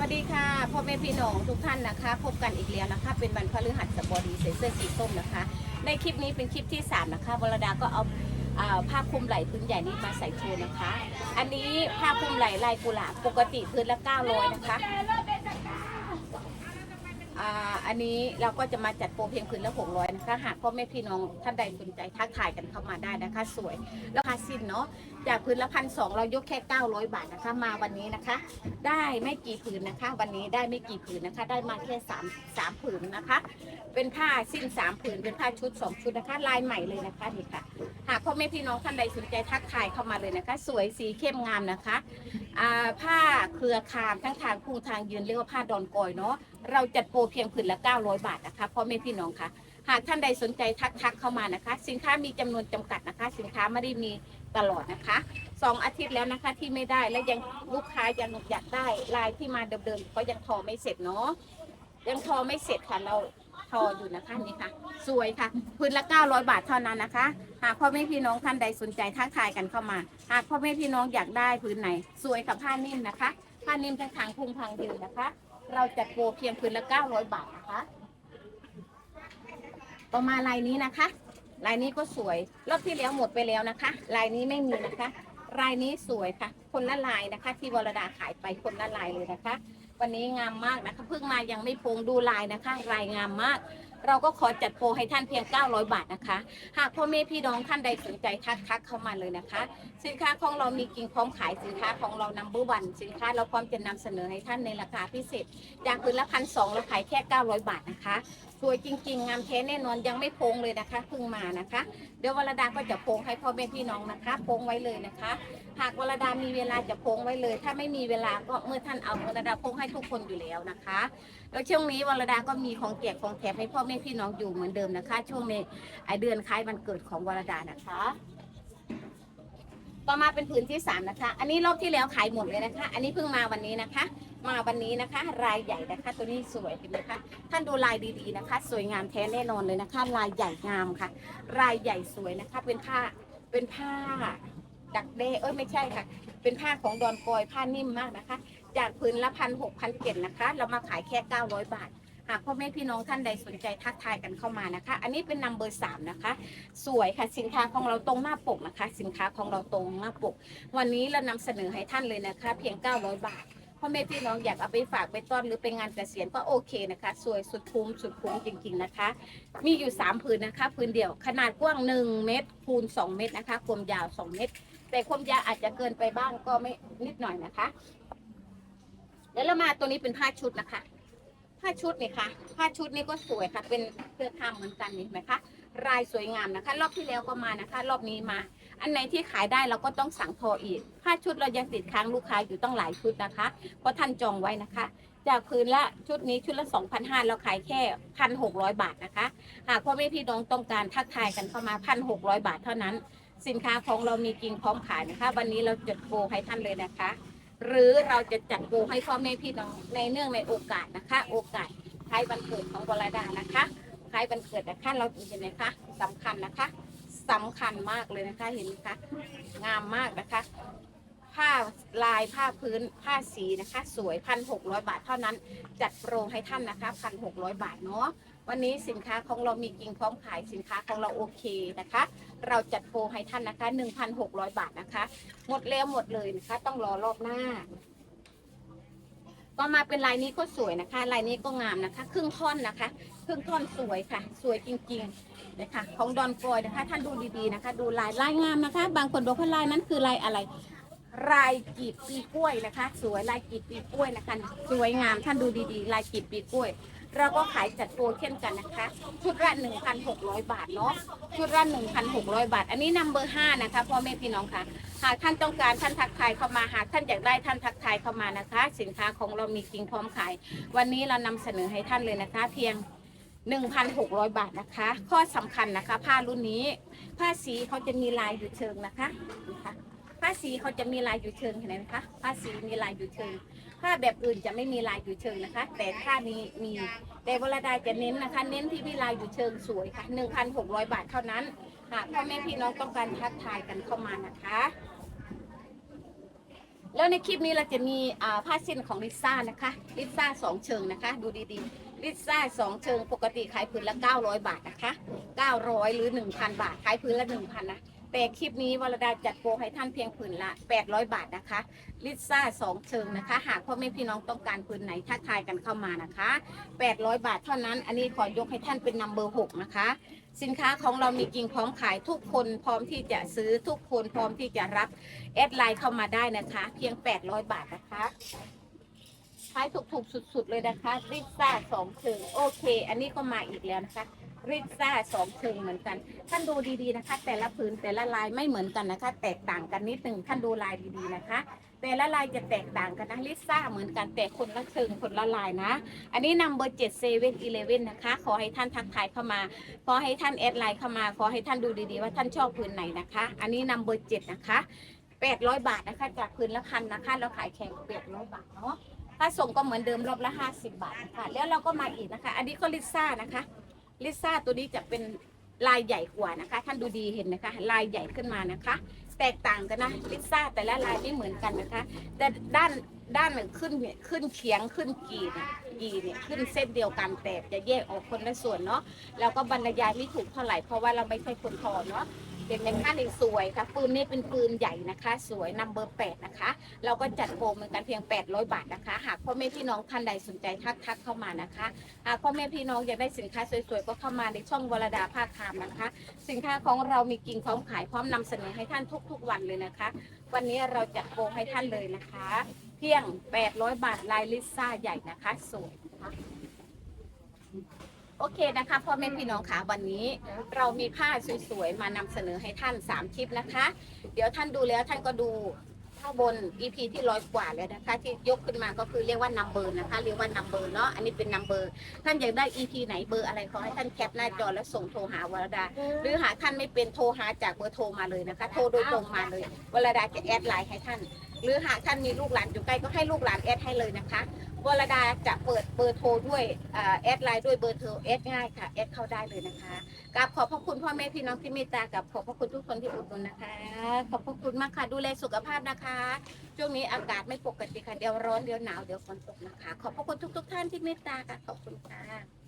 วัสดีค่ะพ่อแม่พี่น้องทุกท่านนะคะ พบกันอีกแล้วนะคะ เป็นวันพฤหัสบดีใส่เสื้อสีส้มนะคะ ในคลิปนี้เป็นคลิปที่ 3 นะคะวรดาก็เอาผ้าคลุมไหล่พื้นใหญ่นี้มาใส่โชว์นะคะ อันนี้ผ้าคลุมไหล่ลายกุหลาบปกติพื้นละ900นะคะ อ่าอันนี้เราก็จะมาจัดโปรเพียงพื้นละ600นะคะหากพ่อแม่พี่น้องท่านใดสนใจทักทายกันเข้ามาได้นะคะ สวยแล้วราคาสิ้นเนาะจากพื้นละพันสองเรายกแค่ 900 บาทนะคะ มาวันนี้นะคะ ได้ไม่กี่ผืนนะคะ วันนี้ได้ไม่กี่ผืนนะคะ ได้มาแค่สามสามผืนนะคะ เป็นผ้าสิ้นสามผืนเป็นผ้าชุดสองชุดนะคะ ลายใหม่เลยนะคะนี่ค่ะ หากพ่อแม่พี่น้องท่านใดสนใจทักทายเข้ามาเลยนะคะ สวยสีเข้มงามนะคะอ่าผ้าเครือคามทั้งทางพุ่งทางยืนเรียกว่าผ้าดอนกอยเนาะเราจัดโปรเพียงผืนละ 900 บาทนะคะพ่อแม่พี่น้องค่ะ หากท่านใดสนใจทักทักเข้ามานะคะ สินค้ามีจำนวนจำกัดนะคะ สินค้าไม่ได้มีตลอดนะคะสองอาทิตย์แล้วนะคะที่ไม่ได้และยังลูกค้ายังอยากได้ลายที่มาเดิมๆก็ยังทอไม่เสร็จเนาะยังทอไม่เสร็จค่ะเรา ทออยู่นะคะนี่ค่ะ สวยค่ะพื้นละ 900 บาทเท่านั้นนะคะ หากพ่อแม่พี่น้องท่านใดสนใจทักทายกันเข้ามา หากพ่อแม่พี่น้องอยากได้พื้นไหน สวยกับผ้านิ่มนะคะ ผ้านิ่มทั้งทางพุงทางยืนนะคะ เราจัดโปรเพียงพื้นละ 900 บาทนะคะ ต่อมาลายนี้นะคะ ลายนี้ก็สวย รอบที่แล้วหมดไปแล้วนะคะ ลายนี้ไม่มีนะคะ ลายนี้สวยค่ะ คนละลายนะคะ ที่วรดาขายไปคนละลายเลยนะคะ วันนี้งามมากนะคะเพิ่งมายังไม่โพงดูลายนะคะลายงามมาก เราก็ขอจัดโปรให้ท่านเพียง 900 บาทนะคะ หากพ่อแม่พี่น้องท่านใดสนใจทักทักเข้ามาเลยนะคะ สินค้าของเรามีกิ่งพร้อมขายสินค้าของเรานำเบอร์วันสินค้าเราพร้อมจะนำเสนอให้ท่านในราคาพิเศษจากพื้นละพันสองเราขายแค่ 900 บาทนะคะ วยจริง ๆ งามแท้แน่นอนยังไม่โพงเลยนะคะเพิ่งมานะคะ เดี๋ยววรดาก็จะโพงให้พ่อแม่พี่น้องนะคะโพงไว้เลยนะคะ หากวรดามีเวลาจะโพงไว้เลย ถ้าไม่มีเวลาก็เมื่อท่านเอาวรดาโพงให้ทุกคนอยู่แล้วนะคะ แล้วช่วงนี้วรดาก็มีของแจกของแถมให้พ่อแม่พี่น้องอยู่เหมือนเดิมนะคะ ช่วงในไอเดือนคล้ายวันเกิดของวรดานะคะต่อมาเป็นผืนที่สามนะคะ อันนี้รอบที่แล้วขายหมดเลยนะคะ อันนี้เพิ่งมาวันนี้นะคะ มาวันนี้นะคะ รายใหญ่นะคะ ตัวนี้สวยเห็นไหมคะท่านดูลายดีๆนะคะ สวยงามแท้แน่นอนเลยนะคะ ลายใหญ่งามค่ะรายใหญ่สวยนะคะ เป็นผ้าเป็นผ้าดักเด้เอ้ยไม่ใช่ค่ะ เป็นผ้าของดอนกอยผ้านิ่มมากนะคะ จากผืนละพันหกพันเจ็ดนะคะ เรามาขายแค่เก้าร้อยบาทหากพ่อแม่พี่น้องท่านใดสนใจทักทายกันเข้ามานะคะ อันนี้เป็นนัมเบอร์สามนะคะ สวยค่ะสินค้าของเราตรงหน้าปกนะคะ สินค้าของเราตรงหน้าปก วันนี้เรานำเสนอให้ท่านเลยนะคะ เพียง 900 บาท พ่อแม่พี่น้องอยากเอาไปฝากไปต้อนหรือไปงานเกษียณก็โอเคนะคะ สวยสุดคุ้มสุดคุ้มจริง ๆนะคะ มีอยู่ 3 ผืนนะคะผืนเดียวขนาดกว้าง 1 เมตรคูณ 2 เมตรนะคะ ความยาว 2 เมตร แต่ความยาวอาจจะเกินไปบ้างก็ไม่นิดหน่อยนะคะ แล้วเรามาตัวนี้เป็นผ้าชุดนะคะ ผ้าชุดนี่ค่ะผ้าชุดนี่ก็สวยค่ะ เป็นเครือข่ายเหมือนกันนี่เห็นไหมคะ รายสวยงามนะคะ รอบที่แล้วก็มานะคะ รอบนี้มา อันไหนที่ขายได้เราก็ต้องสั่งทออีกผ้าชุดเรายังติดค้างลูกค้าอยู่ต้องหลายชุดนะคะ เพราะท่านจองไว้นะคะ จากพื้นละชุดนี้ชุดละ2,500เราขายแค่1,600 บาทนะคะหากพ่อแม่พี่น้องต้องการทักทายกันเข้ามา1,600 บาทเท่านั้น สินค้าของเรามีกิ่งพร้อมขายนะคะ วันนี้เราจัดโปรให้ท่านเลยนะคะ หรือเราจะจัดโปรให้พ่อแม่พี่น้องในเนื่องในโอกาสนะคะ โอกาสคล้ายวันเกิดของวรดานะคะ ล้ายวันเกิดนะคะเราเห็นไหมคะสำคัญนะคะสำคัญมากเลยนะคะเห็นไหมคะงามมากนะคะ ผ้าลายผ้าพื้นผ้าสีนะคะ สวยพันหกร้อยบาทเท่านั้น จัดโปรให้ท่านนะคะพันหกร้อยบาทเนาะวันนี้สินค้าของเรามีกิ่งพร้อมขายสินค้าของเราโอเคนะคะ เราจัดโปรให้ท่านนะคะ 1,600 บาทนะคะ หมดแล้วหมดเลยนะคะ ต้องรอรอบหน้า ก็มาเป็นลายนี้ก็สวยนะคะ ลายนี้ก็งามนะคะ ครึ่งท่อนนะคะ ครึ่งท่อนสวยค่ะ สวยจริงๆนะคะของดอนกอยนะคะ ท่านดูดีๆนะคะ ดูลายลายงามนะคะ บางคนบอกว่าลายนั้นคือลายอะไรลายกีบปีกล้วยนะคะ สวยลายกีบปีกล้วยนะคะ สวยงามท่านดูดีๆ ลายกีบปีกล้วย เราก็ขายจัดโปรเช่นกันนะคะ ชุดละ 1,600 บาทเนาะชุดละ 1,600 บาท อันนี้นัมเบอร์ห้านะคะพ่อแม่พี่น้องค่ะ หากท่านต้องการท่านทักทายเข้ามาหากท่านอยากได้ท่านทักทายเข้ามานะคะ สินค้าของเรามีจริงพร้อมขาย วันนี้เรานำเสนอให้ท่านเลยนะคะ เพียง1,600 บาทนะคะ ข้อสำคัญนะคะ ผ้ารุ่นนี้ ผ้าสีเขาจะมีลายอยู่เชิงนะคะนะคะ ผ้าสีเขาจะมีลายอยู่เชิงเห็นไหมคะผ้าสีมีลายอยู่เชิง ผ้าแบบอื่นจะไม่มีลายอยู่เชิงนะคะ แต่ผ้านี้มีแต่เวลาใดจะเน้นนะคะ เน้นที่มีลายอยู่เชิงสวยค่ะ 1,600 บาทเท่านั้นหากพ่อแม่พี่น้องต้องการทักทายกันเข้ามานะคะ แล้วในคลิปนี้เราจะมีผ้าสิ้นของลิซ่านะคะลิซ่าสองเชิงนะคะ ดูดีๆลิซ่าสองเชิงปกติขายผืนละ 900 บาทนะคะ 900 หรือ 1,000 บาทขายผืนละ 1,000นะ แต่คลิปนี้วรดาจัดโปรให้ท่านเพียงผืนละ 800 บาทนะคะ ลิซ่าสองเชิงนะคะ หากพ่อแม่พี่น้องต้องการผืนไหนทักทายกันเข้ามานะคะ 800 บาทเท่านั้น อันนี้ขอยกให้ท่านเป็นนัมเบอร์6นะคะ สินค้าของเรามีกิ่งพร้อมขายทุกคนพร้อมที่จะซื้อทุกคนพร้อมที่จะรับแอดไลน์เข้ามาได้นะคะ เพียง 800 บาทนะคะขายถูกๆสุด ๆ เลยนะคะริซ่าสองเชิงโอเค อันนี้ก็มาอีกแล้วนะคะ ริซ่าสองเชิงเหมือนกัน ท่านดูดีๆนะคะ แต่ละพื้นแต่ละลายไม่เหมือนกันนะคะ แตกต่างกันนิดหนึ่งท่านดูลายดีๆนะคะ แต่ละลายจะแตกต่างกันนะลิซ่าเหมือนกันแต่คนละเชิงคนละลายนะ อันนี้นำเบอร์เจ็ดเซเว่นอีเลเว่นนะคะ ขอให้ท่านทักทายเข้ามา ขอให้ท่านแอดไลน์เข้ามา ขอให้ท่านดูดีๆว่าท่านชอบพื้นไหนนะคะ อันนี้นำเบอร์เจ็ดนะคะแปดร้อยบาทนะคะ จากพื้นละพันนะคะเราขายแข่งแปดร้อยบาทเนาะถ้าส่งก็เหมือนเดิมรอบละห้าสิบบาทค่ะแล้วเราก็มาอีกนะคะ อันนี้ก็ลิซ่านะคะ ลิซ่าตัวนี้จะเป็นลายใหญ่กว่านะคะ ท่านดูดีเห็นนะคะ ลายใหญ่ขึ้นมานะคะ แตกต่างกันนะลิซ่าแต่ละลายไม่เหมือนกันนะคะ แต่ด้านด้านหนึ่งขึ้นขึ้นเขียงขึ้นกีเนี่ยกีเนี่ยขึ้นเส้นเดียวกันแต่จะแยกออกคนละส่วนเนาะแล้วก็บรรยายไม่ถูกเท่าไหร่เพราะว่าเราไม่ใช่คนทอเนาะ เป็นในค่าในสวยค่ะปืนนี่เป็นปืนใหญ่นะคะ สวยนัมเบอร์แปดนะคะ เราก็จัดโปรเหมือนกันเพียง 800 บาทนะคะ หากพ่อแม่พี่น้องท่านใดสนใจทักทักเข้ามานะคะหากพ่อแม่พี่น้องอยากได้สินค้าสวยๆ ก็เข้ามาในช่องวรดาภาคคามนะคะ สินค้าของเรามีกิ่งพร้อมขายพร้อมนำเสนอให้ท่านทุก ๆ วันเลยนะคะ วันนี้เราจัดโปรให้ท่านเลยนะคะ เพียง 800 บาทลายลิซ่าใหญ่นะคะ สวยนะคะ โอเคนะคะพ่อแม่พี่น้องค่ะวันนี้เรามีผ้าสวยๆ มานำเสนอให้ท่าน3คลิปนะคะ เดี๋ยวท่านดูแล้วท่านก็ดูข้างบน EP ที่ร้อยกว่าแล้วนะคะ ที่ยกขึ้นมาก็คือเรียกว่านัมเบอร์นะคะ เรียกว่านัมเบอร์เนาะอันนี้เป็นนัมเบอร์ท่านอยากได้ EP ไหนเบอร์อะไรขอให้ท่านแคปหน้าจอแล้วส่งโทรหาวรดา หรือหาท่านไม่เป็นโทรหาจากเบอร์โทรมาเลยนะคะ โทรโดยตรงมาเลยวรดาจะแอดไลน์ให้ท่าน หรือหากท่านมีลูกหลานอยู่ใกล้ก็ให้ลูกหลานแอดให้เลยนะคะ วรดาจะเปิดเบอร์โทรด้วยอแอดไลน์ด้วยเบอร์โทรแอดง่ายค่ะแอดเข้าได้เลยนะคะกราบขอบพระคุณพ่อแม่พี่น้องที่เมตตากับขอบพระคุณทุกคนที่อุดหนุนนะคะ ขอบพระคุณมากค่ะดูแลสุขภาพนะคะ ช่วงนี้อากาศไม่ปกติค่ะเดี๋ยวร้อนเดี๋ยวหนาวเดี๋ยวฝนตกนะคะ ขอบพระคุณทุก ๆ ท่านที่เมตตาค่ะขอบคุณค่ะ